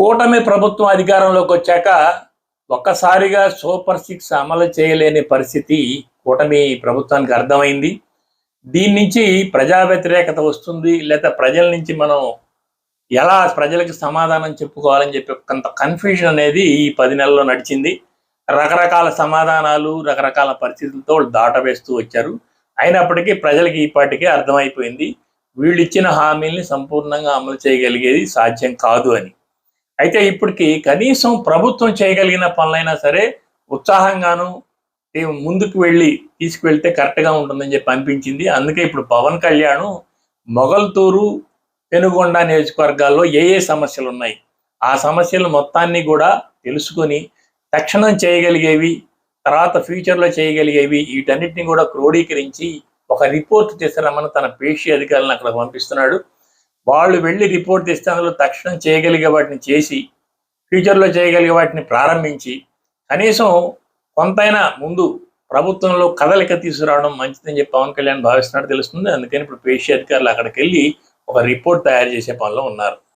కూటమి ప్రభుత్వం అధికారంలోకి వచ్చాక ఒక్కసారిగా సూపర్ సిక్స్ అమలు చేయలేని పరిస్థితి కూటమి ప్రభుత్వానికి అర్థమైంది. దీని నుంచి ప్రజా వ్యతిరేకత వస్తుంది లేదా ప్రజల నుంచి మనం ఎలా ప్రజలకు సమాధానం చెప్పుకోవాలని చెప్పి కొంత కన్ఫ్యూజన్ అనేది ఈ పది నెలల్లో నడిచింది. రకరకాల సమాధానాలు రకరకాల పరిస్థితులతో దాటవేస్తూ వచ్చారు. అయినప్పటికీ ప్రజలకి ఈపాటికే అర్థమైపోయింది. వీళ్ళు ఇచ్చిన హామీల్ని సంపూర్ణంగా అమలు చేయగలిగేది సాధ్యం కాదు అని. అయితే ఇప్పటికి కనీసం ప్రభుత్వం చేయగలిగిన పనులైనా సరే ఉత్సాహంగాను ముందుకు వెళ్ళి తీసుకువెళ్తే కరెక్ట్గా ఉంటుందని చెప్పి అనిపించింది. అందుకే ఇప్పుడు పవన్ కళ్యాణ్ మొగల్తూరు పెనుగొండ నియోజకవర్గాల్లో ఏ ఏ సమస్యలు ఉన్నాయి ఆ సమస్యలు మొత్తాన్ని కూడా తెలుసుకొని తక్షణం చేయగలిగేవి తర్వాత ఫ్యూచర్లో చేయగలిగేవి వీటన్నిటిని కూడా క్రోడీకరించి ఒక రిపోర్ట్ తీసుకురమ్మని తన పేషి అధికారులను అక్కడ పంపిస్తున్నాడు. వాళ్ళు వెళ్ళి రిపోర్ట్ తెస్తే తక్షణం చేయగలిగే వాటిని చేసి ఫ్యూచర్లో చేయగలిగే వాటిని ప్రారంభించి కనీసం కొంతైనా ముందు ప్రభుత్వంలో కదలిక తీసుకురావడం మంచిదని చెప్పి పవన్ కళ్యాణ్ భావిస్తున్నట్టు తెలుస్తుంది. అందుకని ఇప్పుడు పేషి అధికారులు అక్కడికి వెళ్ళి ఒక రిపోర్ట్ తయారు చేసే పనిలో ఉన్నారు.